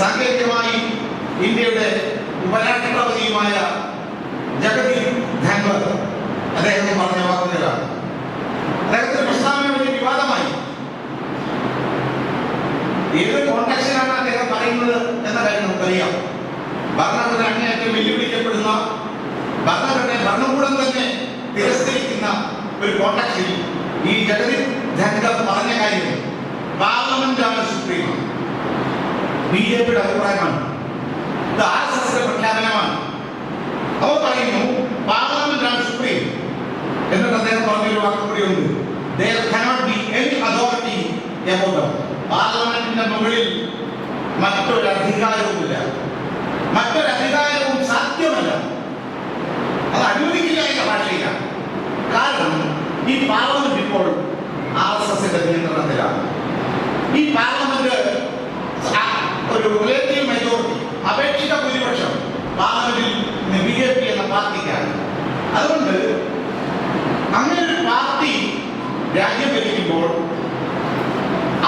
സാങ്കേതികമായി ഇന്ത്യയുടെ ഉപരാഷ്ട്രപതിയുമായ ജഗദീപ് ധൻവർ അദ്ദേഹം പറഞ്ഞ വാക്കുകളാണ്. അദ്ദേഹത്തിന്റെ പ്രസ്താവന വലിയ വിവാദമായി. ഏത് കോൺടാക്സിലാണ് അദ്ദേഹം പറയുന്നത് എന്ന കാര്യം നമുക്കറിയാം. ഭരണഘടന അങ്ങേയറ്റം വെല്ലുവിളിക്കപ്പെടുന്ന ഭരണഘടന ഭരണകൂടം തന്നെ തിരസ്കരിക്കുന്ന ഒരു കോൺടാക്സിൽ ഈ ജഗദീപ് ധൻഖർ പറഞ്ഞ കാര്യം പാർലമെന്റാണ് സുപ്രീം ബി ജെ പിയുടെ അഭിപ്രായമാണ്. ഇത് ആർ എസ് എസിന്റെ പ്രഖ്യാപനമാണ്. അവർ പറയുന്നു പാർലമെന്റാണ് സുപ്രീം എന്നിട്ട് അദ്ദേഹം പറഞ്ഞൊരു വാക്ക് കൂടിയുണ്ട് പാർലമെന്റിന്റെ മുകളിൽ മറ്റൊരു അധികാരവുമില്ല. മറ്റൊരു അധികാരവും സാധ്യമല്ല. അത് അനുവദിക്കില്ല എന്ന കാരണം ഈ പാർലമെന്റ് ഇപ്പോൾ ആർ എസ് എസിന്റെ നിയന്ത്രണത്തിലാണ് ഈ പാർലമെന്റ് ആ ഒരു റിലേറ്റീവ് മെജോറിറ്റി അപേക്ഷിത ഭൂരിപക്ഷം പാർലമെന്റിൽ ബി ജെ പി എന്ന പാർട്ടിക്കാണ് അതുകൊണ്ട് അങ്ങനെ ഒരു പാർട്ടി രാജ്യം ഭരിക്കുമ്പോൾ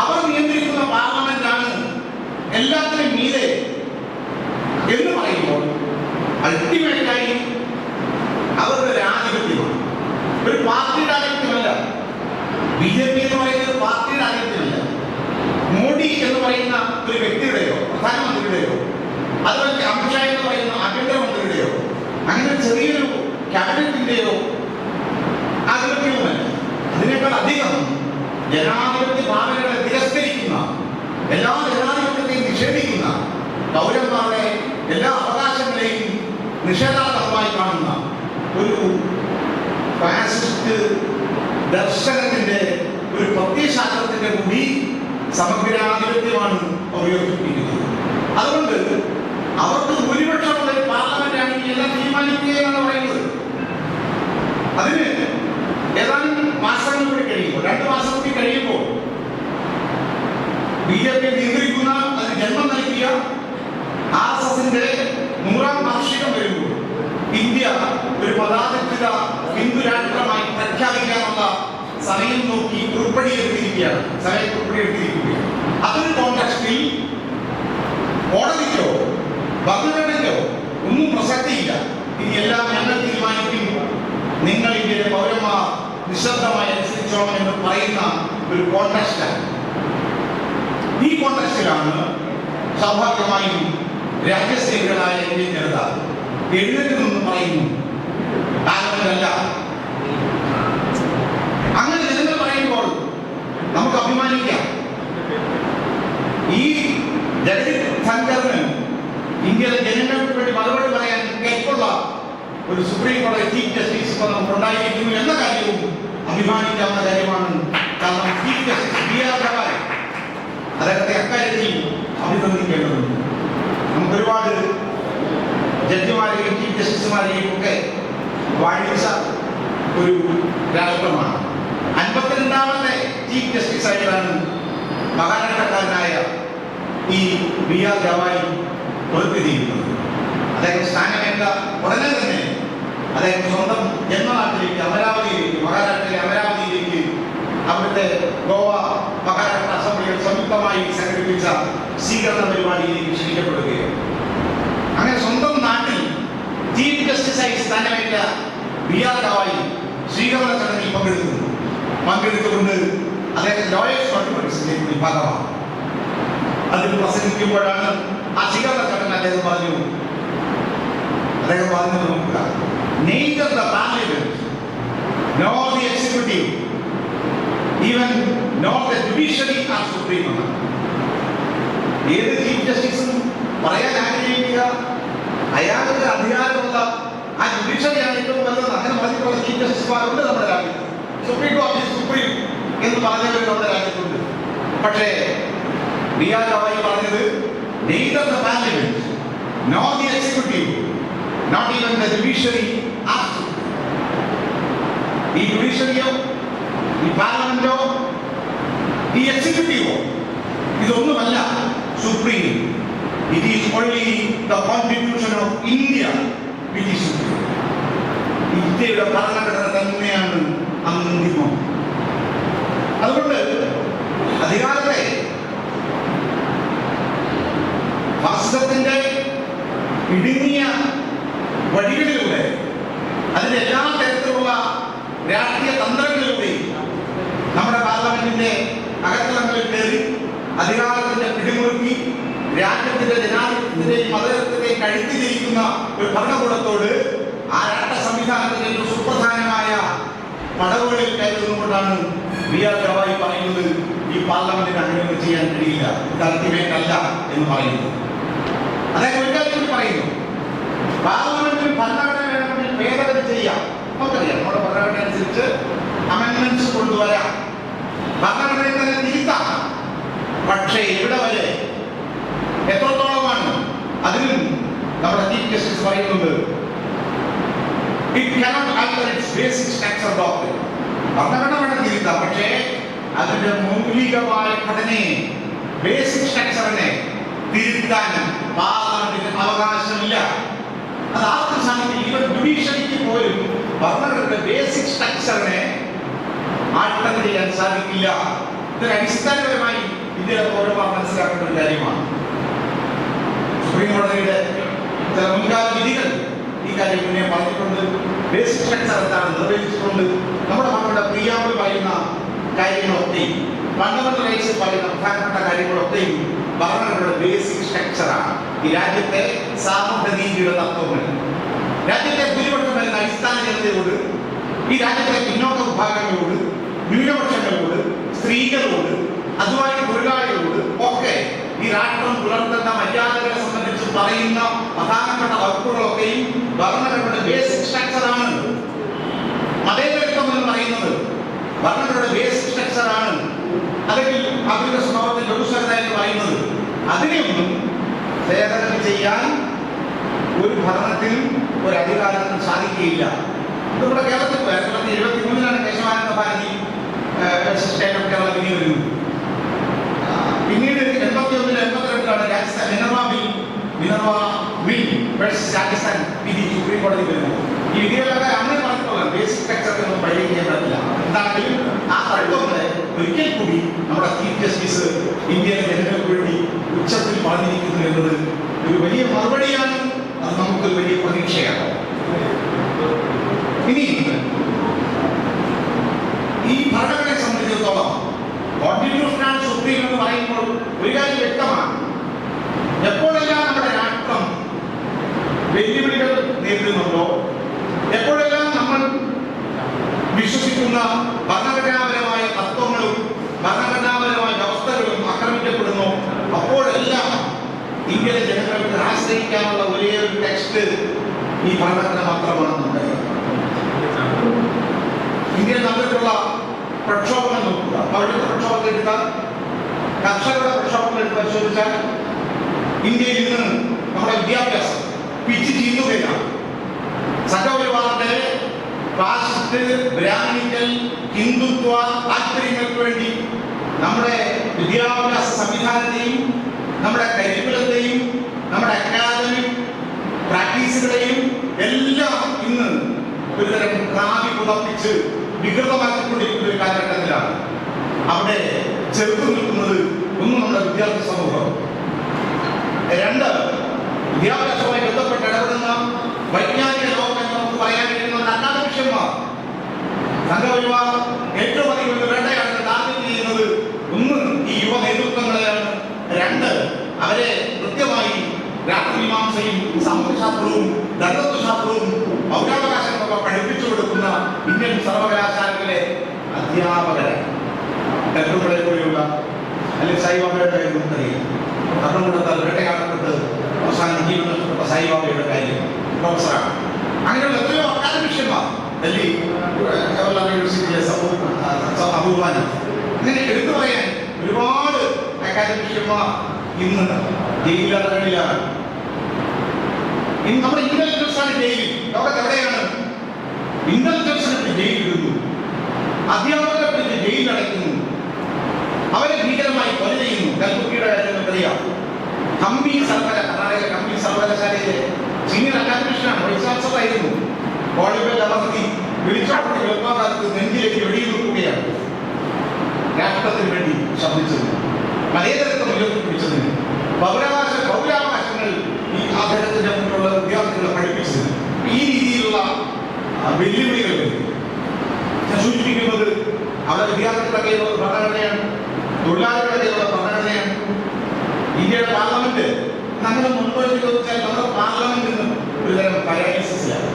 അവർ നിയന്ത്രിക്കുന്ന പാർലമെന്റാണ് എല്ലാത്തിനും മീതെ എന്ന് പറയുമ്പോൾ അൾട്ടിമേറ്റായി അവരുടെ ഒരു ആധിപത്യമാണ്. ഒരു പാർട്ടിയുടെ ആധിപത്യമല്ല ബി ജെ പി എന്ന് പറയുന്നത് പാർട്ടിയുടെ ആധിപത്യമല്ല മോഡി എന്ന് പറയുന്ന ഒരു വ്യക്തിയുടെയോ പ്രധാനമന്ത്രിയുടെയോ അതുപോലെ അമിത്ഷാ എന്ന് പറയുന്ന ആഭ്യന്തരമന്ത്രിയുടെയോ അങ്ങനെ ചെറിയൊരു ക്യാബിനറ്റിന്റെയോ ആധിപത്യവുമല്ല. അതിനേക്കാൾ അധികം ജനാധിപത്യ ഭാവനകളെ തിരസ്കരിക്കുന്ന എല്ലാ നിഷേധിക്കുന്ന പൗരന്മാരുടെ എല്ലാ അവകാശങ്ങളെയും നിഷേധാത്മകമായി കാണുന്ന ഒരു ഫാസിസ്റ്റ് ദർശനത്തിന്റെ ഒരു പ്രത്യയശാസ്ത്രത്തിന്റെ കൂടി സമഗ്രാധിപത്യമാണ് ഉപയോഗിച്ചിരിക്കുന്നത് അതുകൊണ്ട് അവർക്ക് ഭൂരിപക്ഷമുള്ള ഒരു പാർലമെന്റ് ആണെങ്കിൽ എല്ലാം തീരുമാനിക്കുക എന്നാണ് പറയുന്നത്. അതിന് ഏതാനും മാസങ്ങൾ കൂടി കഴിയുമ്പോൾ രണ്ട് മാസം കൂടി കഴിയുമ്പോൾ ബി ജെ പി നിയന്ത്രിക്കുന്ന ആർ എസ് നൂറാം വാർഷികം വരുമ്പോൾ ഇന്ത്യ ഒരു പദാധിഷ്ഠിത ഹിന്ദു രാഷ്ട്രമായി പ്രഖ്യാപിക്കാനുള്ള സമയം നോക്കി ഉൾപ്പെടി എടുത്തിരിക്കുകയാണ് സമയം ഉൾപ്പെടി എടുത്തിരിക്കുകയാണ് അതൊരു കോൺടാക്സ്റ്റിൽ കോടതിക്കോ ഭരണഘടനയ്ക്കോ ഒന്നും പ്രസക്തിയില്ല. ഇനി എല്ലാം ഞങ്ങൾ തീരുമാനിക്കും നിങ്ങൾ ഇന്ത്യയിലെ പൗരന്മാർ നിശബ്ദമായി അനുസരിച്ചോണം എന്ന് പറയുന്ന ഒരു കോൺടാക്സ്റ്റാണ് ഈ കോൺടാക്സ്റ്റിലാണ് സ്വാഭാവികമായും രാജ്യസ്നേഹികളായ ഇന്ത്യൻ ജനത എഴുന്നേറ്റ് നിന്ന് പറയുന്നു. പാർലമെന്റല്ല അങ്ങനെ ജനങ്ങൾ പറയുമ്പോൾ നമുക്ക് അഭിമാനിക്കാം. ഈ ജഗദീപ് ധൻഖറിന് ഇന്ത്യയിലെ ജനങ്ങൾക്ക് വേണ്ടി മറുപടി പറയാൻ കൈക്കൊള്ള ഒരു സുപ്രീം കോടതി ചീഫ് ജസ്റ്റിസ് നമുക്ക് ഉണ്ടായിരിക്കുന്നു എന്ന കാര്യവും അഭിമാനിക്കാവുന്ന കാര്യമാണ്. കാരണം chief justice B R Gavai അദ്ദേഹത്തെ അക്കാര്യത്തിൽ അഭിനന്ദിക്കേണ്ടതുണ്ട് നമുക്ക് ഒരുപാട് ജഡ്ജിമാരെയും ചീഫ് ജസ്റ്റിസുമാരെയും ഒക്കെ വാഴിച്ച ഒരു രാഷ്ട്രമാണ്. അൻപത്തിരണ്ടാമത്തെ ചീഫ് ജസ്റ്റിസ് ആയിട്ടാണ് മഹാരാഷ്ട്രക്കാരനായ ഈ ബി ആർ ഗവായി പ്രതിനിധിക്കുന്നത് അദ്ദേഹം സ്ഥാനമേറ്റ ഉടനെ തന്നെ അദ്ദേഹം സ്വന്തം ജന്മനാട്ടിലേക്ക് അമരാവതിയിലേക്ക് മഹാരാഷ്ട്രയിലെ അമരാവതിയിലേക്ക് അവിടുത്തെ ഗോവ മഹാരാഷ്ട്ര അസംബ്ലികൾ സംയുക്തമായി സംഘടിപ്പിച്ച സ്വീകരണ പരിപാടിയിലേക്ക് ക്ഷണിക്കപ്പെടുകയാണ് അങ്ങനെ സ്വന്തം നാട്ടിൽ ചീഫ് ജസ്റ്റിസായി സ്ഥാനമേറ്റ ബി ആർ ഗവായി സ്വീകരണ ചടങ്ങിൽ പങ്കെടുക്കുന്നു. പങ്കെടുത്തുകൊണ്ട് അദ്ദേഹം ലോയേഴ്സ് കോൺഫറൻസിന്റെ വിഭാഗമാണ് ഭാഗമാണ് അതിൽ പ്രസംഗിക്കുമ്പോഴാണ് ആ സ്വീകരണ ചടങ്ങ് അദ്ദേഹം പറഞ്ഞു. അദ്ദേഹം പറഞ്ഞത് നോക്കുക neither the parliament no the executive even not the judiciary are supreme. എന്നാണ് ഏത് ചീഫ് ജസ്റ്റിസും പറയാൻ ആഗ്രഹിക്കുക. അയാൾക്ക് അധികാരമുള്ള ആ ജുഡീഷ്യറിയാണ് ഏറ്റവും വലുത് അങ്ങനെ പറഞ്ഞിട്ടുള്ള ചീഫ് സുപ്രീം കോടതി സുപ്രീം എന്ന് പറഞ്ഞവർ നമ്മുടെ രാജ്യത്തുണ്ട്. പക്ഷേ ആർ ഗവായി പറഞ്ഞത് the parliament nor the executive not even the judiciary are ഈ ജുഡീഷ്യറിയോ ഈ പാർലമെന്റോ? ഈ എക്സിക്യൂട്ടീവോ ഇതൊന്നുമല്ല supreme it is only the constitution of India which is ഇന്ത്യയുടെ ഭരണഘടന തന്നെയാണ് അന്തിമം അതുകൊണ്ട് അധികാരത്തെ ഫാസിസത്തിന്റെ ഇടുങ്ങിയ വഴികളിലൂടെ അതിന്റെ എല്ലാ തരത്തിലുള്ള രാഷ്ട്രീയ തന്ത്രങ്ങളിലൂടെയും നമ്മുടെ പാർലമെന്റിന്റെ അകത്തളങ്ങളിൽ കയറി അധികാരത്തിന്റെ പിടിമുറുക്കി രാജ്യത്തിന്റെ ജനാധിപത്യത്തിന്റെയും മതത്തിന്റെയും കഴുത്തിലിരിക്കുന്ന ഒരു ഭരണകൂടത്തോട് ആ രാഷ്ട്ര സംവിധാനത്തിന്റെ ഒരു സുപ്രധാനമായ പടവുകളിൽ കയറുന്നുകൊണ്ടാണ് വി ആർ ഗവായി പറയുന്നത് ഈ പാർലമെന്റിന് അങ്ങനെ ചെയ്യാൻ കഴിയില്ല. അൾട്ടിമേറ്റ് എന്ന് പറയുന്നത് അദ്ദേഹം ഒരു കാര്യം പറയുന്നു. പാർലമെന്റിൽ ഭരണഘടന വേണമെങ്കിൽ ഭേദഗതി ചെയ്യാം. നമുക്കറിയാം. നമ്മുടെ ഭരണഘടന അനുസരിച്ച് അമെന്റ്മെന്റ്സ് കൊണ്ടുവരാം. ഭരണഘടനയെ തന്നെ പക്ഷേ ഇവിടെ വരെ എത്രത്തോളമാണ് അതിലും നമ്മുടെ ചീഫ് ജസ്റ്റിസ് പറയുന്നുണ്ട് ഇറ്റ് ബേസിക് ബേസിക് അവകാശമില്ല. അത് ആർക്കും സാധിക്കില്ല. ജുഡീഷ്യറിക്ക് പോലും ഭരണഘടനയുടെ ബേസിക് സ്ട്രക്ചറിനെ ചെയ്യാൻ സാധിക്കില്ല. ഇതൊരു അടിസ്ഥാനപരമായി ഇന്ത്യയിലെ പൗരന്മാർ മനസ്സിലാക്കേണ്ട ഒരു കാര്യമാണ്. സുപ്രീം കോടതിയുടെ ചില മുൻകാല വിധികൾ ഈ കാര്യം മുന്നേ പറഞ്ഞിട്ടുണ്ട്. ബേസിക് സ്ട്രക്ചർ നിർവഹിച്ചിട്ടുണ്ട്. നമ്മുടെ മക്കളുടെ പ്രിയാമ്പിൾ പറയുന്ന കാര്യങ്ങളൊക്കെയും ഫണ്ടമെന്റൽ റൈറ്റ്സ് പറയുന്ന പ്രധാനപ്പെട്ട കാര്യങ്ങളൊക്കെയും ഭരണങ്ങളുടെ ബേസിക് സ്ട്രക്ചറാണ് ഈ രാജ്യത്തെ സാമൂഹ്യ നീതിയുടെ തത്വങ്ങൾ. രാജ്യത്തെ ഭൂരിപക്ഷം വരുന്ന അടിസ്ഥാന ജനതയോട് ഈ രാജ്യത്തെ പിന്നോക്ക വിഭാഗങ്ങളോട് ന്യൂനപക്ഷങ്ങളോട് സ്ത്രീകളോട് അതുമായി തൊഴിലാളികളോട് ഒക്കെ ഈ രാഷ്ട്രം പുലർത്തുന്ന മര്യാദകളെ സംബന്ധിച്ച് പറയുന്ന പ്രധാനപ്പെട്ട വകുപ്പുകളൊക്കെയും ഭരണഘടനയുടെ ബേസിക് സ്ട്രക്ചറാണ് മതേതരത്വം എന്ന് പറയുന്നത് ഭരണഘടനയുടെ ബേസിക് സ്ട്രക്ചറാണ് അല്ലെങ്കിൽ അവരുടെ സ്വഭാവത്തിൽ ലഘുസ്വരത എന്ന് പറയുന്നത്. അതിനെയൊന്നും ഭേദഗതി ചെയ്യാൻ ഒരു ഭരണത്തിൽ ഒരു അധികാരത്തിനും സാധിക്കുകയില്ല. നമ്മുടെ കേരളത്തിൽ ആയിരത്തി തൊള്ളായിരത്തി എഴുപത്തി മൂന്നിലാണ് കേശവാനന്ദ ഭാരതി സ്റ്റേറ്റ് ഓഫ് കേരള വിധി വരുന്നത് പിന്നീട് എൺപത്തി ഒന്നിൽ എൺപത്തിരണ്ടിലാണ് Rajasthan Minerva mill Minerva mill west Rajasthan വിധി സുപ്രീം കോടതി ഈ വിധികളൊക്കെ അങ്ങനെ പറഞ്ഞിട്ടുള്ള ബേസിക് സ്ട്രക്ചർ ഒന്നും ചെയ്യാൻ പറ്റില്ല എന്താണെങ്കിലും ആ തത്വങ്ങളെ ഒരിക്കൽ കൂടി നമ്മുടെ ചീഫ് ജസ്റ്റിസ് ഇന്ത്യയിലെ ജനങ്ങൾക്ക് വേണ്ടി ഉച്ചത്തിൽ പറഞ്ഞിരിക്കുന്നു എന്നത് ഒരു വലിയ മറുപടിയാണ്. അത് നമുക്കൊരു വലിയ പ്രതീക്ഷയാണ്. ഇനി ഈ ഭരണഘടനയെ സംബന്ധിച്ചിടത്തോളം കോൺസ്റ്റിറ്റ്യൂഷനാണ് സുപ്രീം എന്ന് പറയുമ്പോൾ ഒരു കാര്യം വ്യക്തമാണ്. എപ്പോഴെല്ലാം നമ്മുടെ രാഷ്ട്രം വെല്ലുവിളികൾ നേരിടുന്നുണ്ടോ? എപ്പോഴെല്ലാം നമ്മൾ വിശ്വസിക്കുന്ന ഭരണഘടനാപരമായ തത്വങ്ങളും ഭരണഘടനാപരമായ വ്യവസ്ഥകളും ആക്രമിക്കപ്പെടുന്നു? അപ്പോഴെല്ലാം ഇന്ത്യയിലെ ജനങ്ങൾക്ക് ആശ്രയിക്കാനുള്ള ഒരേ ഒരു ടെക്സ്റ്റ് ഈ ഭരണഘടന മാത്രമാണെന്നുണ്ടായി ഇന്ത്യയിൽ നടന്നിട്ടുള്ള പ്രക്ഷോഭങ്ങൾ പ്രക്ഷോഭങ്ങൾ എടുത്താൽ കർഷകരുടെ പ്രക്ഷോഭങ്ങൾ പരിശോധിച്ചാൽ ഇന്ത്യയിൽ നിന്ന് നമ്മുടെ വിദ്യാഭ്യാസം പിച്ച് ചീന്തുകയാണ് സംഘപരിവാറിന്റെ ഹിന്ദുത്വ താല്പര്യങ്ങൾക്ക് വേണ്ടി നമ്മുടെ വിദ്യാഭ്യാസ സംവിധാനത്തെയും നമ്മുടെ കരിക്കുലത്തെയും നമ്മുടെ അക്കാദമിക് പ്രാക്ടീസുകളെയും എല്ലാം ഇന്ന് ഒരുതരം കാവി പുതപ്പിച്ച് വികൃതമാക്കിക്കൊണ്ടിരിക്കുന്ന ഒരു കാലഘട്ടത്തിലാണ്. അവിടെ ചെറുത്തു നിൽക്കുന്നത് ഒന്ന് നമ്മുടെ വിദ്യാർത്ഥി സമൂഹം. രണ്ട് വിദ്യാഭ്യാസവുമായി ബന്ധപ്പെട്ട് ഇടപെടുന്ന വൈജ്ഞാനിക ലോകം എന്ന് നമുക്ക് പറയാൻ കഴിയുന്ന അക്കാദമിഷ്യന്മാർ സംഘപരിവാർ ഏറ്റവും അധികം വേണ്ടയാണ് ടാർഗറ്റ് ചെയ്യുന്നത് ഒന്ന് ഈ യുവ നേതൃത്വങ്ങളെയാണ്. രണ്ട് അവരെ കൃത്യമായി രാഷ്ട്രീയമാംസയും സാമൂഹ്യശാസ്ത്രവും ധനതത്വശാസ്ത്രവും പൗരാവകാശങ്ങളൊക്കെ പഠിപ്പിച്ചു കൊടുക്കുന്ന ഇന്ത്യൻ സർവകലാശാലകളിലെ അധ്യാപകരെ ടെക്നോളെ പോലെയുള്ള അല്ലെങ്കിൽ സായിബാബയുടെ കാര്യം നമുക്കറിയാം. ഭരണകൂടത്താൽ വേട്ടയാടപ്പെട്ട് അവസാനം ജീവൻ നഷ്ടപ്പെട്ട സായിബാബയുടെ കാര്യം പ്രൊഫസറാണ്. അങ്ങനെയുള്ള എത്രയോ അക്കാദമിഷ്യന്മാർ ഡൽഹി ജവഹർലാൽ യൂണിവേഴ്സിറ്റിയിലെ അപൂർവാനം അങ്ങനെ എടുത്തു പറയാൻ ഒരുപാട് അക്കാദമിഷ്യന്മാർ ഇന്ന് ജയിലറകളിലാണ് ഇന്ന് നമ്മുടെ ഇന്റലിജൻസ് ആണ് ജയിലിൽ. ലോകത്ത് എവിടെയാണ്? ഇന്റലിജൻസിനെ ജയിലിരുന്നു ജയിലിടുന്നു അധ്യാപകരെ പിടിച്ച് ജയിലിലടയ്ക്കുന്നു അവരെ ഭീകരമായി കൊല ചെയ്യുന്നു കൽബുക്കിയുടെ കാര്യം നമുക്കറിയാം കമ്പി സർവകല കർണാടക കമ്പി സർവകലാശാലയിലെ സീനിയർ അക്കാദമിഷനാണ് ചാൻസലറായിരുന്നു കോളിബൽ അമർത്തി വിളിച്ചോട്ടി വെളുപ്പാകാലത്ത് നെഞ്ചിലേക്ക് വെടിയുകയാണ് രാഷ്ട്രത്തിന് വേണ്ടി ശബ്ദിച്ചത്. മലയതരത്വം ഉയർത്തിപ്പിടിച്ചതിന് പൗരാവകാശ പൗരാവകാശങ്ങൾ ഈ അദ്ദേഹത്തിന്റെ മുന്നിലുള്ള വിദ്യാർത്ഥികളെ പഠിപ്പിച്ചത്. ഈ രീതിയിലുള്ള വെല്ലുവിളികൾ. ഞാൻ സൂചിപ്പിക്കുന്നത് അവിടെ വിദ്യാർത്ഥികളുടെ കയ്യിലുള്ള ഭരണഘടനയാണ് തൊഴിലാളികളുടെ കയ്യിലുള്ള ഇന്ത്യയുടെ പാർലമെന്റ് നമ്മൾ മുൻപ് ചോദിച്ചാൽ നമ്മുടെ പാർലമെന്റിന് ഒരുതരം പരാലിസിസിലാണ്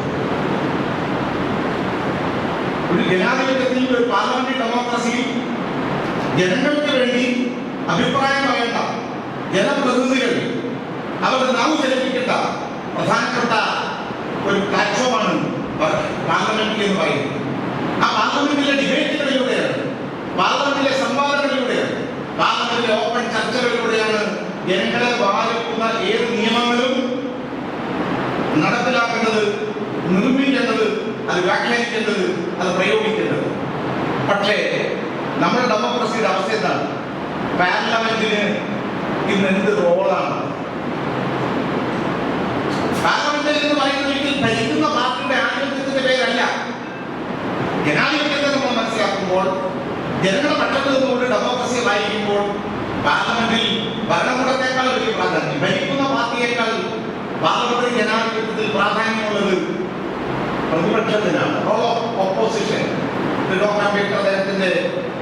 ഒരു ജനാധിപത്യത്തിൽ ഒരു പാർലമെന്ററി ഡെമോക്രസിയിൽ ജനങ്ങൾക്ക് വേണ്ടി അഭിപ്രായം പറയേണ്ട ജനപ്രതിനിധികൾ അവരുടെ നാവ് ചലിപ്പിക്കേണ്ട പ്രധാനപ്പെട്ട ഒരു പ്ലാറ്റ്ഫോമാണ് പാർലമെന്റ് എന്ന് പറയുന്നത്. ആ പാർലമെന്റിലെ ഡിബേറ്റുകളിലൂടെയാണ് പാർലമെന്റിലെ സംവാദങ്ങളിലൂടെയാണ് പാർലമെന്റിലെ ഓപ്പൺ ചർച്ചകളിലൂടെയാണ് ജനങ്ങളെ ബാധിക്കുന്ന ഏത് നിയമങ്ങളും നടപ്പിലാക്കേണ്ടത് നിർമ്മിക്കേണ്ടത് അത് വ്യാഖ്യാനിക്കേണ്ടത് അത് പ്രയോഗിക്കേണ്ടത്. പക്ഷേ നമ്മുടെ ഡെമോക്രസിയുടെ അവസ്ഥ എന്താണ്? പാർലമെന്റിന് ഇന്ന് എന്ത് റോളാണ്? പാർലമെന്റ് എന്ന് പറയുന്നത് ഭരിക്കുന്ന പാർട്ടിയുടെ ആധിപത്യത്തിന്റെ പേരല്ല. ജനാധിപത്യത്തെ നമ്മൾ മനസ്സിലാക്കുമ്പോൾ ജനങ്ങളുടെ ഡെമോക്രസി വായിക്കുമ്പോൾ പാർലമെന്റിൽ ഭരണകൂടത്തെക്കാൾ വലിയ പ്രാധാന്യം. ഭരിക്കുന്ന പാർട്ടിയേക്കാൾ പാർലമെന്ററി ജനാധിപത്യത്തിൽ പ്രാധാന്യമുള്ളത് പ്രതിപക്ഷത്തിനാണ്. Role of opposition doctor Ambedkar അദ്ദേഹത്തിന്റെ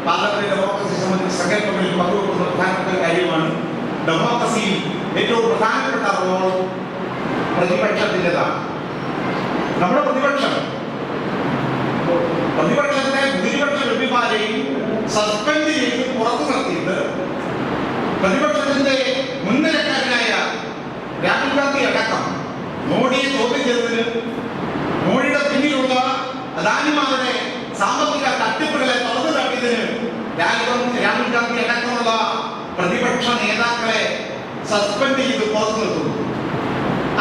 പാർലമെന്ററി ഡെമോക്രസി സംബന്ധിച്ച സങ്കല്പങ്ങളിൽ പങ്കുവെക്കുന്ന പ്രധാനപ്പെട്ട കാര്യമാണ്. ഡെമോക്രസിയിൽ ഏറ്റവും പ്രധാനപ്പെട്ട റോൾ പ്രതിപക്ഷത്തിന്റെതാണ്. നമ്മുടെ പ്രതിപക്ഷം. പ്രതിപക്ഷത്തെ ഭൂരിപക്ഷ ലഭ്യമാരെയും സസ്പെൻഡ് ചെയ്ത്. പ്രതിപക്ഷത്തിന്റെ മുൻനിരക്കാരനായ രാഹുൽ ഗാന്ധി അടക്കം മോഡിയെ ചോദ്യം ചെയ്തതിന് മോഡിയുടെ പിന്നിലുള്ള അദാനിമാരുടെ സാമ്പത്തിക തട്ടിപ്പുകളെ തുറന്നു തട്ടിയതിന് രാഹുൽ ഗാന്ധി അടക്കമുള്ള പ്രതിപക്ഷ നേതാക്കളെ സസ്പെൻഡ് ചെയ്ത് പുറത്തു നിർത്തുന്നു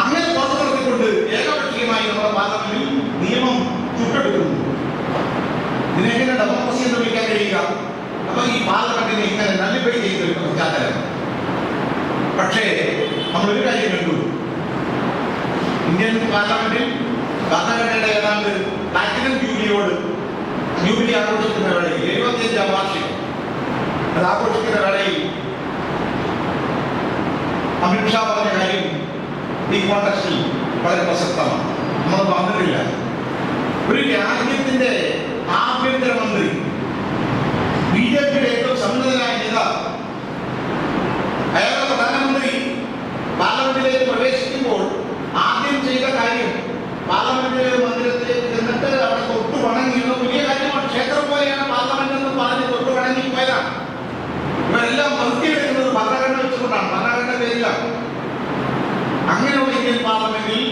അങ്ങനെ പുറത്തു നിർത്തിക്കൊണ്ട് ഏകപക്ഷീയമായി നമ്മുടെ പാർലമെന്റിൽ നിയമം ചുട്ടെടുക്കുന്നു. ഇതിനെങ്ങനെ ഡെമോക്രസി എന്ന് വിളിക്കാൻ കഴിയുക? അപ്പൊ ഈ പാർലമെന്റിനെ ഇങ്ങനെ നല്ലിപ്പടി ചെയ്യുന്ന ഒരു പശ്ചാത്തലം പക്ഷേ നമ്മൾ ഒരു കാര്യം കണ്ടു. ഇന്ത്യൻ പാർലമെന്റിൽ ഭരണഘടനയുടെ ഏതാണ്ട് പ്ലാറ്റിനം ജൂബിലിയോട് ജൂബിലി ആഘോഷിക്കുന്ന വേളയിൽ എഴുപത്തിയഞ്ചാം വാർഷികം. അത് ആഘോഷിക്കുന്ന വേളയിൽ അമിത്ഷാ പറഞ്ഞ കാര്യം ഈ കോൺടക്സ്റ്റിൽ വളരെ പ്രസക്തമാണ്. നമ്മൾ പറഞ്ഞിട്ടില്ല ഒരു രാജ്യത്തിന്റെ ആഭ്യന്തരമന്ത്രി ബി ഏറ്റവും സമ്മതനായ നേതാവ്. അയാളുടെ പ്രധാനമന്ത്രി പാർലമെന്റിലേക്ക് പ്രവേശിക്കുമ്പോൾ ആദ്യം ചെയ്ത കാര്യം പാർലമെന്റിലെ മന്ദിരത്തിലേക്ക് ചെന്നിട്ട് അവിടെ തൊട്ടു വണങ്ങിയത് വലിയ കാര്യമാണ് ക്ഷേത്രം പോലെയാണ് പാർലമെന്റ് എന്ന് പറഞ്ഞ് തൊട്ടു വണങ്ങി പോയതാണ് ഇവരെല്ലാം നിർത്തിയെടുക്കുന്നത് ഭരണഘടന വെച്ചുകൊണ്ടാണ്. ഭരണഘടന പേരിലാണ്. അങ്ങനെയുള്ള ഇന്ത്യൻ പാർലമെന്റിൽ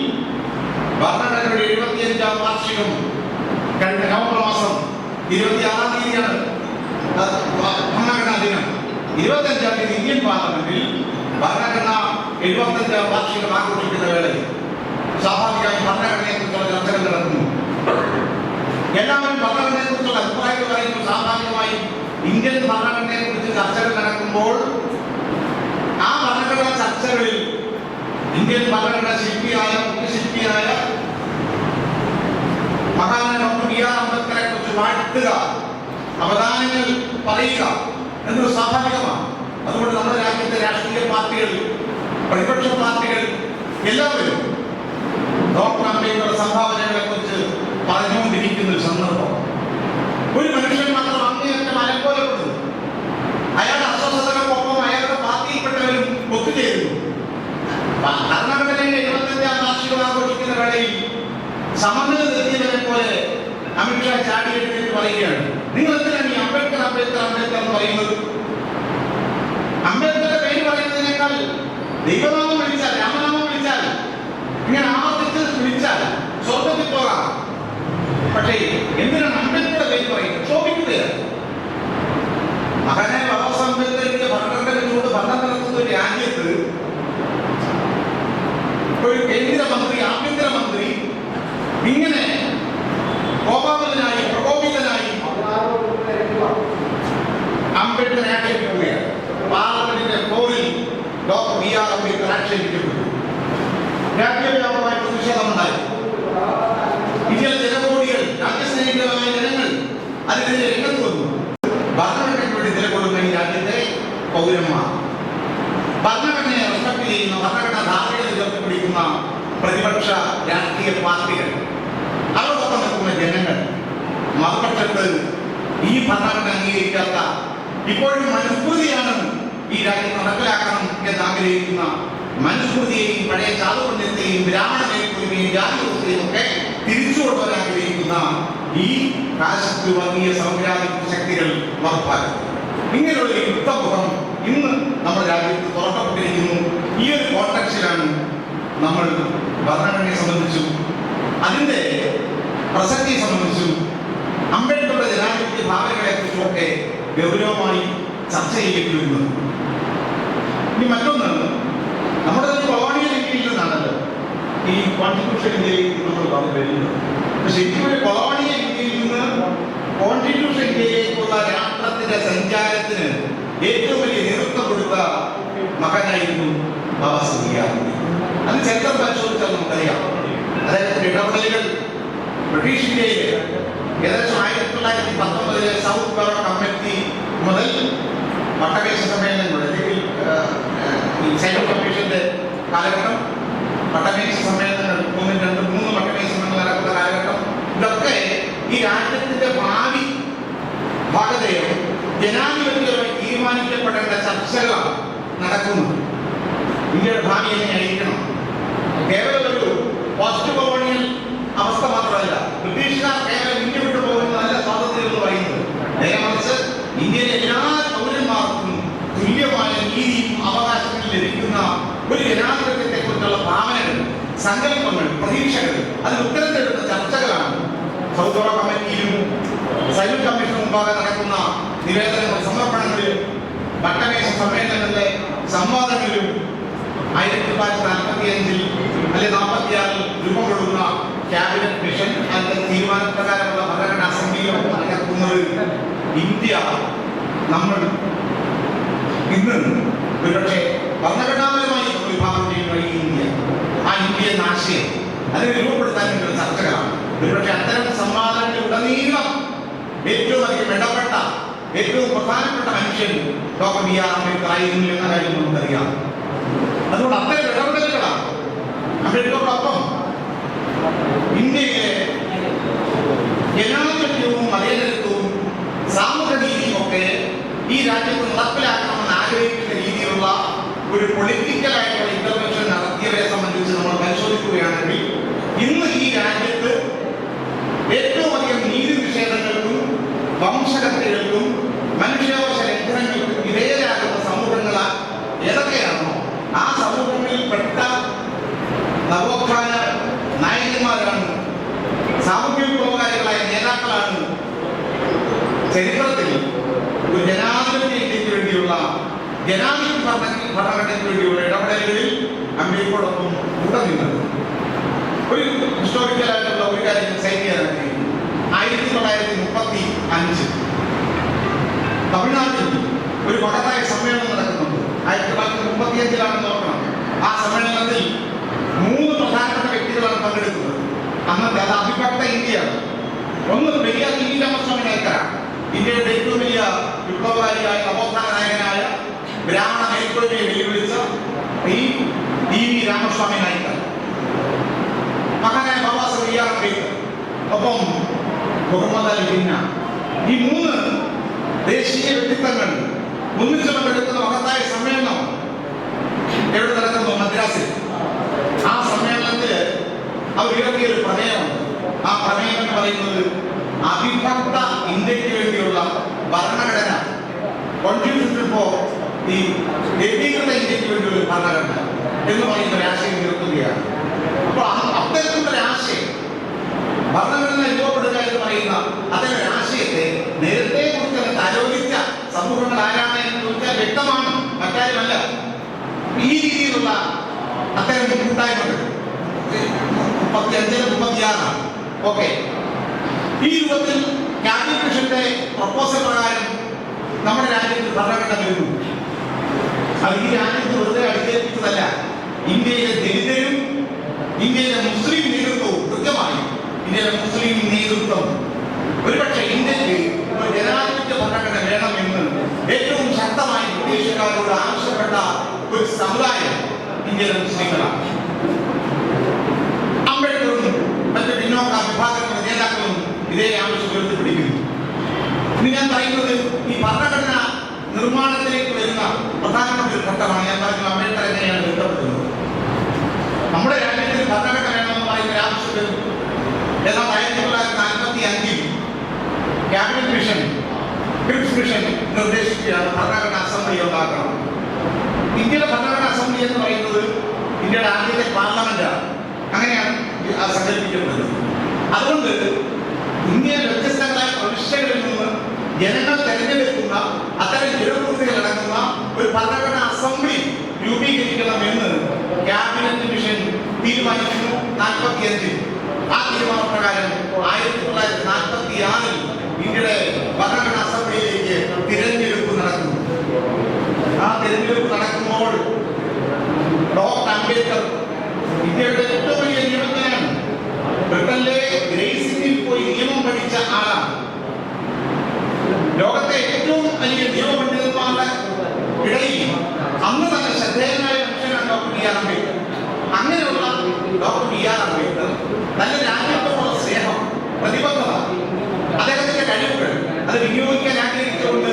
ഭരണഘടനയുടെ എഴുപത്തിയഞ്ചാം വാർഷികം കഴിഞ്ഞ നവംബർ മാസം ഇരുപത്തിയാറാം തീയതിയാണ് അത് ഭരണഘടനാ ദിനം ഇരുപത്തഞ്ചാം തീയതി ഇന്ത്യൻ പാർലമെന്റിൽ ഭരണഘടന എഴുപത്തഞ്ചാം വാർഷികം ആഘോഷിക്കുന്ന വേളയിൽ സ്വാഭാവികമായി ഭരണഘടനയെ കുറിച്ചുള്ള ചർച്ചകൾ നടക്കുന്നു. എല്ലാവരും ഭരണഘടനയെ കുറിച്ചുള്ള അഭിപ്രായങ്ങൾ പറയുമ്പോൾ സ്വാഭാവികമായും ഇന്ത്യൻ ഭരണഘടനയെ കുറിച്ച് ചർച്ചകൾ നടക്കുമ്പോൾ ആ ഭരണഘടനാ ചർച്ചകളിൽ ഇന്ത്യൻ ഭരണഘടന ശില്പിയായ മുഖ്യശില്പിയായ മഹാനായ ഡോക്ടർ ബി ആർ അംബേദ്കറെ കുറിച്ച് വാഴ്ത്തുക അവദാനങ്ങൾ പറയുക എന്നത് സ്വാഭാവികമാണ്. അതുകൊണ്ട് നമ്മുടെ രാജ്യത്തെ രാഷ്ട്രീയ പാർട്ടികൾ പ്രതിപക്ഷ പാർട്ടികൾ എല്ലാവരും ഡോക്ടർ അംബേദ്കറുടെ സംഭാവനകളെ കുറിച്ച് പറഞ്ഞുകൊണ്ടിരിക്കുന്ന ഒരു സന്ദർഭം. ഒരു മനുഷ്യൻ മാത്രം അങ്ങേയറ്റം അലങ്കോലപ്പെടുന്നു. അയാളുടെ അസ്വസ്ഥതകൾക്കൊപ്പം അയാളുടെ പാർട്ടിയിൽപ്പെട്ടവരും ഒത്തുചേരുന്നു. ഭരണഘടനയുടെ എഴുപത്തഞ്ചാം വാർഷികം ആഘോഷിക്കുന്ന വേളയിൽ സമനില തെറ്റിയവരെ പോലെ അമിത്ഷാ ചാടി എഴുന്നേറ്റ് പറയുകയാണ്. നിങ്ങൾ എന്തിനാണ് ഈ അംബേദ്കർ അംബേദ്കർ അംബേദ്കർ എന്ന് പറയുന്നത്? അംബേദ്കറുടെ പേര് പറയുന്നതിനേക്കാൾ ദൈവനാമം വിളിച്ചാൽ രാമനാമം വിളിച്ചാൽ ഇങ്ങനെ ആവർത്തിച്ച് വിളിച്ചാൽ സ്വർഗത്തിൽ പോകാം. പക്ഷേ എന്തിനാണ് നമ്മിൽ കൂടെ ദൈവം പറയുന്നത്? ക്ഷോഭിക്കുക മകനെ ഭവസമ്പത്തിലേക്ക് ഭരണത്തെ വെച്ചുകൊണ്ട് ഭരണം നടത്തുന്ന ഒരു രാജ്യത്ത് ഒരു കേന്ദ്രമന്ത്രി ആഭ്യന്തരമന്ത്രി ഇങ്ങനെ കോപാതനായി പ്രകോപിതനായി അംബേദ്കർ ആക്ഷേപിക്കുന്നു ഡോക്ടർ ബി ആർ അംബേദ്കർ ആക്ഷേപിക്കപ്പെട്ടു രാജ്യവ്യാപകമായ പ്രതിഷേധമുണ്ടായി ഇന്ത്യയിലെ ജനകോടികൾ രാജ്യസ്നേഹികളായ ജനങ്ങൾ അതിനെതിരെ രംഗത്ത് വന്നു. ഭരണഘടനയ്ക്ക് വേണ്ടി നിലകൊള്ളുന്ന ഈ രാജ്യത്തെ പൗരന്മാർ. ഭരണഘടനയെ റെസ്പെക്ട് ചെയ്യുന്ന ഭരണഘടന ധാരണയെ ഉയർത്തിപ്പിടിക്കുന്ന പ്രതിപക്ഷ രാഷ്ട്രീയ പാർട്ടികൾ. അവരോടൊപ്പം നിൽക്കുന്ന ജനങ്ങൾ മറുപക്ഷത്ത് ഈ ഭരണഘടന അംഗീകരിക്കാത്ത ഇപ്പോഴും മനുസ്മൃതിയാണ് ഈ രാജ്യം നടപ്പിലാക്കണം എന്ന് ആഗ്രഹിക്കുന്ന മനുസ്മൃതിയെയും പഴയ ചാതുപണ്യത്തെയും ബ്രാഹ്മണ ജാതിയെയും ഒക്കെ തിരിച്ചു കൊണ്ടുവരാൻ ആഗ്രഹിക്കുന്ന ഈ കാശത്ത് വർഗീയ സംഗ്രാമിക ശക്തികൾ വർപ്പാക്കും ഇങ്ങനെയുള്ള യുദ്ധമുഖം ഇന്ന് നമ്മുടെ രാജ്യത്ത് തുറക്കപ്പെട്ടിരിക്കുന്നു. ഈ ഒരു കോണ്ടക്സിലാണ് നമ്മൾ ഭരണഘടനയെ സംബന്ധിച്ചു അതിന്റെ പ്രസക്തിയെ സംബന്ധിച്ചു അംബേദ്കറുടെ ജനാധിപത്യ ഭാവനകളെ കുറിച്ചുമൊക്കെ ഗൗരവമായി ചർച്ച ചെയ്യേണ്ടി വരുന്നത് ഇനി മറ്റൊന്നാണ്. നമ്മുടെ ഒരു കൊളോണിയൽ ഇന്ത്യയിൽ നിന്നാണല്ലോ ഈ കോൺസ്റ്റിറ്റ്യൂഷൻ ഇന്ത്യയിലേക്ക് നമ്മൾ വന്നു വരുന്നത്. ശരിക്കും ഒരു കൊളോണിയൽ ഇന്ത്യയിൽ നിന്ന് കോൺസ്റ്റിറ്റ്യൂഷൻ ഇന്ത്യയിലേക്കുള്ള രാഷ്ട്രത്തിന്റെ സഞ്ചാരത്തിന് ഏറ്റവും വലിയ നേതൃത്വം കൊടുത്ത മകനായിരുന്നു ബാബാ സാഹിബ് അത് ചരിത്രം പരിശോധിച്ചാൽ നമുക്കറിയാം. അദ്ദേഹത്തിന്റെ ഇടപെടലുകൾ ബ്രിട്ടീഷ് ഇന്ത്യയിൽ ഏകദേശം ആയിരത്തി തൊള്ളായിരത്തി പത്തൊമ്പതിലെ സൗത്ത് കമ്മിറ്റി മുതൽ വട്ടകേശ സമ്മേളനങ്ങൾ അല്ലെങ്കിൽ സൈബർ കമ്മീഷന്റെ കാലഘട്ടം വട്ടമേശ സമ്മേളനങ്ങൾ രണ്ടും മൂന്ന് വട്ടമേശ സമ്മേളനങ്ങൾ നടക്കുന്ന ഈ രാജ്യത്തിന്റെ ഭാവി ഭാഗതയും ജനാധിപത്യപരമായി തീരുമാനിക്കപ്പെടേണ്ട ചർച്ചകളാണ് നടക്കുന്നത്. ഇന്ത്യയുടെ ഭാവി എങ്ങനെയായിരിക്കണം കേവലം ഒരു പോസ്റ്റ് അവസ്ഥ മാത്രമല്ല ബ്രിട്ടീഷുകാർ ഇന്ത്യ വിട്ടു പോകുന്ന നല്ല സ്വാതന്ത്ര്യം എന്ന് പറയുന്നത് ഇന്ത്യയിലെ എല്ലാ പൗരന്മാർക്കും തുല്യമായ നീതിയും അവകാശങ്ങളും ലഭിക്കുന്ന ഒരു ജനാധിപത്യത്തെ കുറിച്ചുള്ള ഭാവനകൾ സങ്കല്പങ്ങൾ പ്രതീക്ഷകൾ അതിന് ഉത്തരം തേടുന്ന ചർച്ചകളാണ്. സൗദോള കമ്മിറ്റിയിലും സൈനിക കമ്മീഷന് മുമ്പാകെ നടക്കുന്ന നിവേദനങ്ങൾ സമർപ്പണങ്ങളിലും വട്ടമേശ സമ്മേളനങ്ങളിലെ സംവാദങ്ങളിലും ആയിരത്തി തൊള്ളായിരത്തി നാൽപ്പത്തി അഞ്ചിൽ അല്ലെ നാൽപ്പത്തി ആറിൽ രൂപം കൊള്ളുന്ന ക്യാബിനറ്റ് മിഷൻ അതിന്റെ തീരുമാനപ്രകാരമുള്ള ഭരണഘടന അസംബ്ലിയിലും നടക്കുന്നത് ഇന്ത്യ നമ്മൾ ഇന്ന് ഒരുപക്ഷെ ഭരണഘടനാപരമായി നമ്മൾ വിഭാഗം ചെയ്യാൻ കഴിയുന്നില്ല ആ ഇന്ത്യ എന്ന അതിനെ രൂപപ്പെടുത്താൻ വേണ്ടിയുള്ള ചർച്ചകളാണ്. ഒരുപക്ഷെ അത്തരം സംവാദങ്ങളിലുടനീളം ഏറ്റവും അധികം ഇടപെട്ട ഏറ്റവും പ്രധാനപ്പെട്ട മനുഷ്യൻ ഡോക്ടർ ബി ആർ അംബേദ്കർ ആയിരുന്നു എന്ന കാര്യം നമുക്കറിയാം. അതുകൊണ്ട് അത്തരം ഇടപെടലുകളാണ്. അംബേദ്കറോടൊപ്പം ഇന്ത്യയിലെ ജനാധിപത്യവും മതേതരത്വവും സാമൂഹ്യ നീതിയും ഒക്കെ ഈ രാജ്യത്ത് നടപ്പിലാക്കണമെന്ന് ആഗ്രഹിക്കുന്ന രീതിയിലുള്ള ഒരു പൊളിറ്റിക്കൽ ആയിട്ടുള്ള ഇന്റർവെൻഷൻ നടത്തിയവരെ സംബന്ധിച്ച് നമ്മൾ പരിശോധിക്കുകയാണെങ്കിൽ ഇന്ന് ഈ രാജ്യത്ത് ഏറ്റവും അധികം നീതി നിഷേധങ്ങൾക്കും വംശഹത്യകൾക്കും മനുഷ്യാവകാശ ലംഘനങ്ങൾക്കും വിധേയരാകുന്ന സമൂഹങ്ങൾ ഏതൊക്കെയാണോ ആ സമൂഹങ്ങളിൽപ്പെട്ട നവോത്ഥാന നായകന്മാരാണ് സാമൂഹ്യ വിപ്ലവകാരികളായ നേതാക്കളാണ്. ചരിത്രത്തിൽ ഒരു ജനാധിപത്യ വേണ്ടിയുള്ള ജനാധിപത്യ ഭരണ- ഭരണഘടനയ്ക്ക് വേണ്ടിയുള്ള ഇടപെടലുകളിൽ അമേരിക്കയോടൊപ്പം കൂടെ നിന്നത്. ഒരു ഹിസ്റ്റോറിക്കൽ ആയിട്ടുള്ള ഒരു കാര്യം സൈൻ ചെയ്യാനായിട്ട് ആയിരത്തി തൊള്ളായിരത്തി മുപ്പത്തി അഞ്ച് തമിഴ്നാട്ടിൽ ഒരു മഹത്തായ സമ്മേളനം നടക്കുന്നുണ്ട്. ആയിരത്തി തൊള്ളായിരത്തി മുപ്പത്തി അഞ്ചിലാണെന്ന് നോക്കണം ആ സമ്മേളനത്തിൽ മൂന്ന് പ്രധാനപ്പെട്ട വ്യക്തികളാണ് പങ്കെടുക്കുന്നത്. അന്നത്തെ അത് അവിഭക്ത ഇന്ത്യയാണ്. ഒന്ന് വലിയ വി രാമസ്വാമി നായക്കരാണ് ഇന്ത്യയുടെ ഏറ്റവും വലിയ വിപ്ലവകാരിയായ നവോത്ഥാന നായകനായ ബ്രാഹ്മണ മേൽക്കൊള്ളിയെ വെല്ലുവിളിച്ച ഈ ടി വി രാമസ്വാമി നായിക്കർ മഹാനായ ബാബാ സാഹേബ് അംബേദ്കർ ഒപ്പം മുഹമ്മദ് അലി ജിന്ന. ഈ മൂന്ന് ദേശീയ വ്യക്തിത്വങ്ങൾ ഒന്നിച്ചു പങ്കെടുക്കുന്ന മഹത്തായ സമ്മേളനം എവിടെ നടക്കുന്നു? മദ്രാസിൽ. ആ സമ്മേളനത്തിൽ അവർ ഉയർത്തിയ ഒരു ആ പ്രമേയം എന്ന് പറയുന്നത് അവിഭക്ത ഇന്ത്യയ്ക്ക് വേണ്ടിയുള്ള ഭരണഘടന. കോൺസ്റ്റിറ്റ്യൂഷൻ ഇപ്പോ ഈ ഏകീകൃത ഇന്ത്യയ്ക്ക് വേണ്ടി ഒരു ഭരണഘടന എന്ന് പറയുന്ന ഒരു ആശയം ഉയർത്തുകയാണ് അപ്പോൾ അത്തരത്തിലുള്ള ഒരു ആശയം ഭരണഘടന രൂപപ്പെടുക എന്ന് പറയുന്ന അത്തരം ആശയത്തെ നേരത്തെ കുറിച്ച് ആലോചിച്ച സമൂഹങ്ങൾ ആരാണ് എന്ന് ചോദിച്ചാൽ വ്യക്തമാണ്. മറ്റാരുമല്ല ഈ രീതിയിലുള്ള അത്തരം കൂട്ടായ്മകൾ മുപ്പത്തി അഞ്ചിന് മുപ്പത്തിയാറാണ് ഓക്കെ. ഈ രൂപത്തിൽ ക്യാബിനറ്റ് മിഷന്റെ പ്രപ്പോസൽ പ്രകാരം നമ്മുടെ രാജ്യത്ത് ഭരണഘടന വരുന്നു അല്ലെങ്കിൽ ഈ രാജ്യത്ത് വെറുതെ അടിച്ചേൽപ്പിച്ചതല്ല. ഇന്ത്യയിലെ ദലിതരും ഇന്ത്യയിലെ മുസ്ലിം നേതൃത്വവും കൃത്യമായി ഇന്ത്യയിലെ മുസ്ലിം നേതൃത്വം. ഒരുപക്ഷെ ഇന്ത്യയ്ക്ക് ഒരു ജനാധിപത്യ ഭരണഘടന വേണമെന്ന് ഏറ്റവും ശക്തമായി ബ്രിട്ടീഷുകാരോട് ആവശ്യപ്പെട്ട ഒരു സമുദായം ഇന്ത്യയിലെ മുസ്ലിങ്ങളാണ്. അംബേദ്കറും മറ്റ് പിന്നോക്ക വിഭാഗങ്ങളുടെ നേതാക്കളും ഇതേ ആവശ്യം ഉയർത്തിപ്പിടിക്കുന്നു ഇനി ഞാൻ പറയുന്നത് ഈ ഭരണഘടന നിർമ്മാണത്തിലേക്ക് വരുന്ന പ്രധാനപ്പെട്ട ഘട്ടമാണ് ഞാൻ പറഞ്ഞു അംബേദ്കർ എങ്ങനെയാണ് ബന്ധപ്പെടുന്നത് നമ്മുടെ രാജ്യത്തിൽ ഭരണഘടന വേണമെന്ന് പറയുന്ന ഒരു ആവശ്യം വരുന്നു എന്നാൽ ആയിരത്തി തൊള്ളായിരത്തി നാൽപ്പത്തി അഞ്ചിൽ ക്യാബിനറ്റ് മിഷൻ ക്രിപ്സ് മിഷൻ നിർദ്ദേശിക്കുകയാണ്. ഭരണഘടന അസംബ്ലി ഉണ്ടാക്കണം. ഇന്ത്യയുടെ ഭരണഘടന അസംബ്ലി എന്ന് പറയുന്നത് ഇന്ത്യയുടെ ആദ്യത്തെ പാർലമെന്റാണ്. അങ്ങനെയാണ് ആ സങ്കല്പിക്കുന്നത് അതുകൊണ്ട് ഇന്ത്യയിൽ വ്യത്യസ്തങ്ങളായ പ്രവിശ്യകളിൽ നിന്ന് ജനങ്ങൾ തെരഞ്ഞെടുക്കുന്ന അത്തരം ജനപ്രതിനിധികൾ അടങ്ങുന്ന ഒരു ഭരണഘടനാ അസംബ്ലി രൂപീകരിക്കണമെന്ന് ക്യാബിനറ്റ് മിഷൻ തീരുമാനിക്കുന്നു നാൽപ്പത്തിയഞ്ചിൽ. ആ തീരുമാനപ്രകാരം ആയിരത്തി തൊള്ളായിരത്തി നാൽപ്പത്തി ആറിൽ ഇന്ത്യയുടെ ഭരണഘടനാ അസംബ്ലിയിലേക്ക് തിരഞ്ഞെടുപ്പ് നടക്കുന്നു. ആ തിരഞ്ഞെടുപ്പ് നടക്കുമ്പോൾ ഡോക്ടർ അംബേദ്കർ ഇന്ത്യയുടെ ഏറ്റവും വലിയ നിയമജ്ഞനാണ് ബ്രിട്ടനിലെ ഗ്രേസിംഗിൽ പോയി നിയമം പഠിച്ച ആളാണ് ലോകത്തെ ഏറ്റവും വലിയ നിയമപണ്ഡിതന്മാരുടെ ഇടയിൽ അന്ന് തന്നെ ശ്രദ്ധേയനായ മനുഷ്യനാണ് ഡോക്ടർ ബി ആർ അംബേദ്കർ അങ്ങനെയുള്ള ഡോക്ടർ ബി ആർ അംബേദ്കർ നല്ല രാജ്യത്തോടുള്ള സ്നേഹം പ്രതിബദ്ധത അദ്ദേഹത്തിന്റെ കഴിവുകൾ അത് വിനിയോഗിക്കാൻ ആഗ്രഹിച്ചുകൊണ്ട്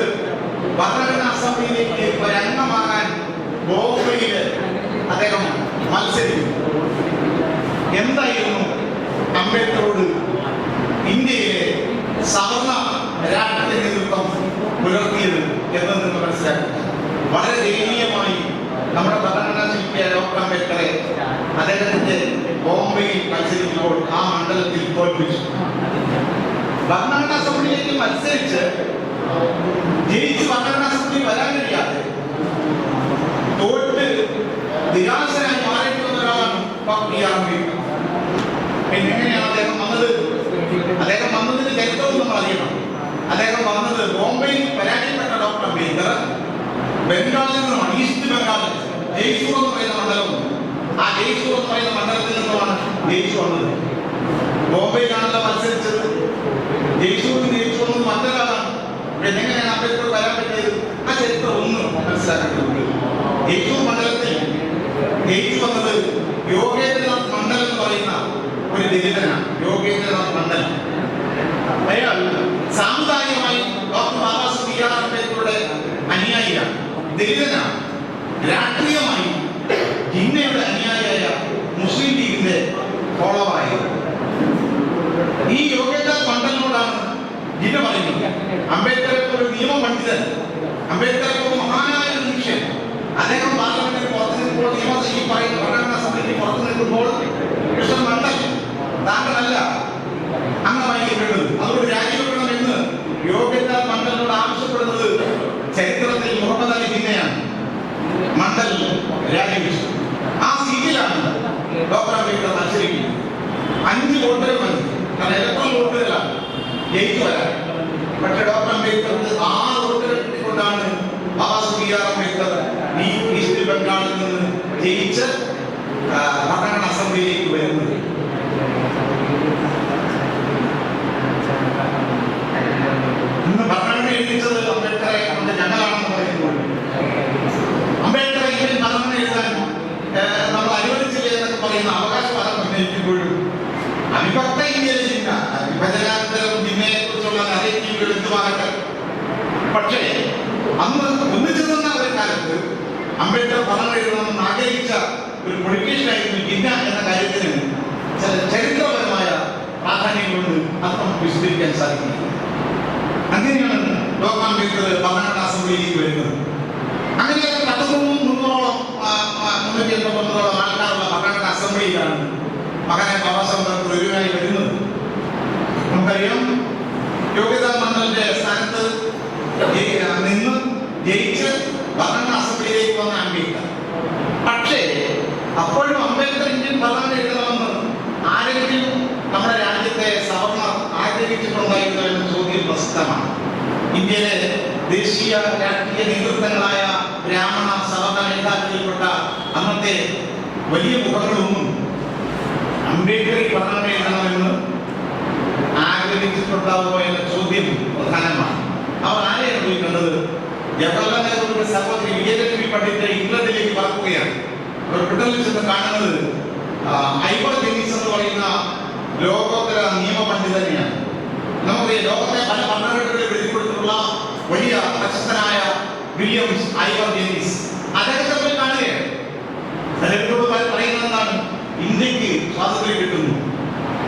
ഭരണഘടനാ അസംബ്ലിയിലേക്ക് ഒരു അംഗമാകാൻ ബോംബെയിൽ അദ്ദേഹം മത്സരിച്ചു എന്തായിരുന്നു അംബേദ്കറോട് ഇന്ത്യയിലെ സവർണ രാഷ്ട്രീയ നേതൃത്വം പുലർത്തിയത് എന്ന് നിങ്ങൾ മനസ്സിലാക്കുക വളരെ ദയനീയമായി നമ്മുടെ ഭരണഘടനാ ശില്പിയായ ഡോക്ടർ അംബേദ്കറെ അദ്ദേഹത്തിന്റെ ബോംബെയിൽ മത്സരിക്കുമ്പോൾ ആ മണ്ഡലത്തിൽ തോൽപ്പിച്ചു. ഭരണഘടനാ സമിതിയിലേക്ക് മത്സരിച്ച് ജയിച്ച് ഭരണഘടനാ സമിതി വരാൻ കഴിയാതെ തോറ്റ് നിരാശനായി മാറേണ്ടി വന്ന ഒരാളാണ് ഡോക്ടർ ബി ആർ അംബേദ്കർ പിന്നെ എങ്ങനെയാണ് അദ്ദേഹം വന്നത് അദ്ദേഹം വന്നതിന്റെ ചരിത്രവും നമ്മൾ അറിയണം അദ്ദേഹം വന്നത് ബോംബെയിൽ പരാജയപ്പെട്ട ഡോക്ടർ അംബേദ്കർ ബംഗാളിൽ നിന്നുമാണ് ഈസ്റ്റ് ബംഗാളിൽ ജയ്സൂർ എന്ന് പറയുന്ന മണ്ഡലമുണ്ട് ആ ജയ്സൂർ എന്ന് പറയുന്ന മണ്ഡലത്തിൽ നിന്നുമാണ് ജയിച്ചു വന്നത് ബോംബെയിലാണല്ലോ മത്സരിച്ചത് ജയ്സൂറിൽ ജയിച്ചു വന്നത് മറ്റൊരാളാണ് പിന്നെ എങ്ങനെയാണ് അംബേദ്കർ വരാൻ പറ്റിയത് ആ ചരിത്രം ഒന്ന് മനസ്സിലാക്കേണ്ടതുണ്ട് ജയ്സൂർ മണ്ഡലത്തിൽ ജയിച്ചു വന്നത് യോഗേന്ദ്രനാഥ് മണ്ഡൽ എന്ന് പറയുന്ന ഒരു ദലിതനാണ് യോഗേന്ദ്രനാഥ് മണ്ഡൽ അയാൾ സാമുദായികമായി doctor Baba Saheb B R അംബേദ്കറുടെ അനുയായിയാണ് രാഷ്ട്രീയമായി ജിന്നയുടെ അനുയായിയായ മുസ്ലിം ലീഗിന്റെ ഫോളോവറായി ഈ യോഗേന്ദ്രനാഥ് മണ്ഡലിനോടാണ് ജിന്ന പറയുന്നത്. അംബേദ്കറെ ഒരു നിയമ പണ്ഡിതൻ അംബേദ്കറെ ഒരു മഹാനായ ഒരു മനുഷ്യൻ അദ്ദേഹം പാർലമെന്റിൽ പുറത്തു നിൽക്കുമ്പോൾ നിയമ ഈ പറയുന്ന ഭരണഘടനാ സമിതി പുറത്തു നിൽക്കുമ്പോൾ കൃഷ്ണൻ വന്ന താങ്കളല്ല അംഗമായിരിക്കേണ്ടത്. അതുകൊണ്ട് രാജിവെക്കണം എന്ന് യോഗ്യത മണ്ഡലിനോട് ആവശ്യപ്പെടുന്നത് ചരിത്രത്തിൽ മുഹമ്മദ് അലി ജിന്നയാണ്. മണ്ഡൽ രാജിവെച്ചു. ആ സീറ്റിലാണ് ഡോക്ടർ അംബേദ്കർ മത്സരിക്കുന്നത്. അഞ്ച് വോട്ടുകൾ മതി. കാരണം ഇലക്ട്രൽ വോട്ടുകളാണ്? ജയിച്ചു വരാൻ. പക്ഷെ ഡോക്ടർ അംബേദ്കർക്ക് ആറ് വോട്ടുകൾ കിട്ടിക്കൊണ്ടാണ് ബാബാ സുബി ആർ അംബേദ്കർ ഈസ്റ്റ് ബംഗാളിൽ നിന്ന് ജയിച്ച് ഭരണഘടനാ അസംബ്ലിയിലേക്ക് വരുന്നത് ഇന്ന് ഭരണഘടന എഴുതിച്ചത് അംബേദ്കറെ കൊണ്ട് ഞങ്ങളാണെന്ന് പറയുമ്പോൾ അംബേദ്കറെ ഇന്ത്യൻ ഭരണഘടന എഴുതാൻ നമ്മൾ അനുവദിച്ചില്ല എന്നൊക്കെ പറയുന്ന അവകാശവാദം ഉന്നയിക്കുമ്പോഴും അവിഭക്ത ഇന്ത്യയിൽ ചിന്ത. വിഭജനാനന്തരം ജിന്നയെ കുറിച്ചുള്ള നരേറ്റീവുകൾ എന്തുമാകട്ടെ പക്ഷേ അന്ന് ഒന്നിച്ചു നിന്ന ഒരു കാലത്ത് അംബേദ്കർ ഭരണം എഴുതണമെന്ന് ആഗ്രഹിച്ച ഒരു പൊളിറ്റീഷ്യനായിരുന്നു ജിന്ന എന്ന കാര്യത്തിന് ചില ചരിത്രപരമായ പ്രാധാന്യം അത് നമുക്ക് വിശദീകരിക്കാൻ സാധിക്കില്ല അങ്ങനെയാണ് ഡോക്ടർ അംബേദ്കർ ഭരണഘടനാ അസംബ്ലിയിലേക്ക് വരുന്നത്. അങ്ങനെ പത്തൊമ്പതും മുന്നൂറോളം മുന്നൂറ്റി എൺപത്തൊമ്പതോളം ആൾക്കാരുള്ള ഭരണഘടനാ അസംബ്ലിയിലാണ് മകനെ ബാബാ സാഹേബ് വരുന്നത്. നമുക്കറിയാം യോഗ്യതാ മണ്ഡലിന്റെ സ്ഥാനത്ത് നിന്ന് ജയിച്ച് ഭരണഘടനാ അസംബ്ലിയിലേക്ക് വന്ന അപ്പോഴും അംബേദ്കർ ഇന്ത്യൻ ഭരണം എഴുതണമെന്ന് ആരെങ്കിലും നമ്മുടെ രാജ്യത്തെ സവർണർ ആഗ്രഹിച്ചിട്ടുണ്ടായിരുന്നു എന്ന ചോദ്യം പ്രസക്തമാണ്. ഇന്ത്യയിലെ ദേശീയ രാഷ്ട്രീയ നേതൃത്വങ്ങളായ ബ്രാഹ്മണ സവർണ മേധാവിയിൽപ്പെട്ട അന്നത്തെ വലിയ മുഖങ്ങളൊന്നും അംബേദ്കർ ഭരണം എഴുതണമെന്ന് ആഗ്രഹിച്ചിട്ടുണ്ടാവുമോ എന്ന ചോദ്യം പ്രധാനമാണ്. അവർ ആരെയാണ് പോയി കണ്ടത്? ജവഹർലാൽ നെഹ്റുവിന്റെ സഹോദരി വിജയലക്ഷ്മി പണ്ഡിറ്റ് ഇംഗ്ലണ്ടിലേക്ക് പറക്കുകയാണ്. ബ്രിട്ടനിൽ കാണുന്നത് ആ, ഐവർ എന്ന് പറയുന്ന ലോകോത്തര നിയമ പണ്ഡിതനെയാണ് നമുക്ക് ലോകത്തെ പല എഴുതിക്കൊടുത്തിട്ടുള്ള വലിയ പ്രശസ്തനായ വില്യംസ് ജെന്നിസ് അദ്ദേഹത്തെ കാണുകയാണ്. അദ്ദേഹത്തോട് ഇന്ത്യയ്ക്ക് സ്വാതന്ത്ര്യം കിട്ടുന്നു.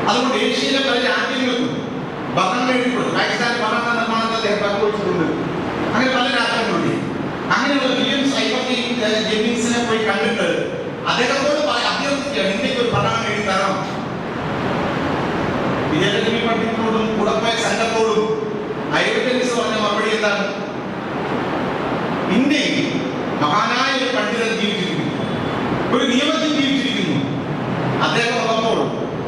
അതുകൊണ്ട് ഏഷ്യയിലെ പല രാജ്യങ്ങൾക്കും ഭരണം പാകിസ്ഥാൻ ഭരണ നിർമ്മാണത്തെ അദ്ദേഹം പങ്കുവച്ചിട്ടുണ്ട്. അങ്ങനെ പല രാഷ്ട്രങ്ങളുണ്ട് അങ്ങനെയുള്ള വില്യംസ് കണ്ടിട്ട് അദ്ദേഹത്തോട് അഭ്യർത്ഥിക്കുകയാണ് ഇന്ത്യയ്ക്ക് ഒരു ഭരണം എഴുതി തരണം. വിജയലക്ഷ്മി പണ്ഡിറ്റിനോടും കൂടപ്പോയ സംഘത്തോടും ജെന്നിസ് പറഞ്ഞ മറുപടി എന്താണ്? ഇന്ത്യയിൽ മഹാനായ ഒരു പണ്ഡിതൻ ജീവിച്ചിരിക്കുന്നു. ഒരു നിയമത്തിൽ ജീവിച്ചിരിക്കുന്നു. അദ്ദേഹം ഉള്ളപ്പോൾ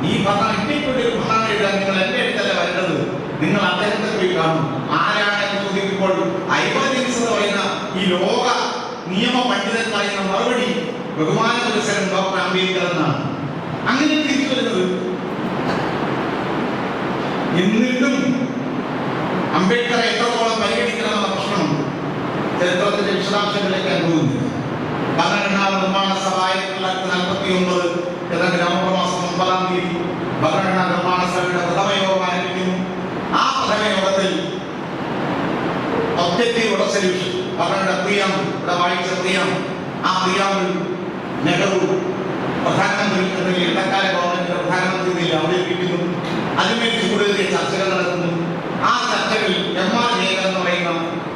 ഈ ഭരണം ഒരു ഭരണം എഴുതാൻ നിങ്ങൾ എന്റെ അടുത്തല്ല വരേണ്ടത്? നിങ്ങൾ അദ്ദേഹത്തെ പോയി കാണും. ആരാണ് എന്ന് ചോദിക്കുമ്പോൾ ഐവജൻസ് എന്ന് പറയുന്ന ഈ ലോക നിയമ പറയുന്ന മറുപടി ബഹുമാന പുരസ്സരം ഡോക്ടർ അംബേദ്കർ എന്നാണ്. അങ്ങനെ തിരിച്ചു വരുന്നത്. എന്നിട്ടും അംബേദ്കറെ എത്രത്തോളം പരിഗണിക്കണമെന്ന പ്രശ്നമുണ്ട് ചരിത്രത്തിന്റെ വിശദാംശങ്ങളിലേക്ക് ഞാൻ പോകുന്നില്ല ഭരണഘടനാ നിർമ്മാണ സഭ ആയിരത്തി തൊള്ളായിരത്തി നാൽപ്പത്തി ഒമ്പത് ഏതാണ്ട് നവംബർ മാസം ഒമ്പതാം തീയതി ഭരണഘടനാ നിർമ്മാണ സഭയുടെ പ്രഥമ യോഗം ആരംഭിക്കുന്നു. ആ പ്രഥമ യോഗത്തിൽ ഒബ്ജക്റ്റീവ് റെസൊല്യൂഷൻ ഭരണഘടന പ്രിയാമ്പിൾ ഇവിടെ വായിച്ച പ്രിയാമ്പിൾ ആ പ്രിയാമ്പിൾ നെഹ്റു പ്രധാനമന്ത്രി എന്ന ഇടക്കാല ഗവൺമെന്റിന്റെ പ്രധാനമന്ത്രി നിലയിൽ അവതരിപ്പിക്കുന്നു. അതിന്മേൽ കൂടുതൽ ചർച്ചകൾ നടക്കുന്നു. ആ ചർച്ചകളിൽ എം ആർ ജയകർ എന്ന് പറയുന്ന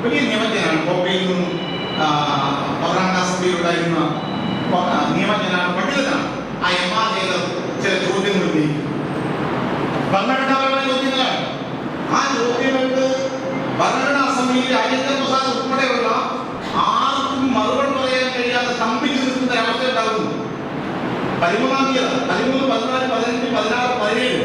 വലിയ നിയമജ്ഞനാണ്. ബോംബെയിൽ നിന്നും പതിനാം ക്ലാസ് ഉണ്ടായിരുന്ന നിയമജ്ഞനാണ് പണ്ഡിതനാണ്. ആ എം ആർ ജയകർ ചില ചോദ്യങ്ങൾ ഉന്നയിക്കുന്നു. ഭരണഘടനാപരമായ ചോദ്യങ്ങളാണ്. ആ ചോദ്യങ്ങൾക്ക് ഭരണഘടനാ അസംബ്ലിയിൽ രാജേന്ദ്ര പ്രസാദ് ഉൾപ്പെടെയുള്ള ആർക്കും മറുപടി പതിമൂന്നാം തീയതി പതിമൂന്ന് പതിനാല് പതിനഞ്ച് പതിനാറ് പതിനേഴ്.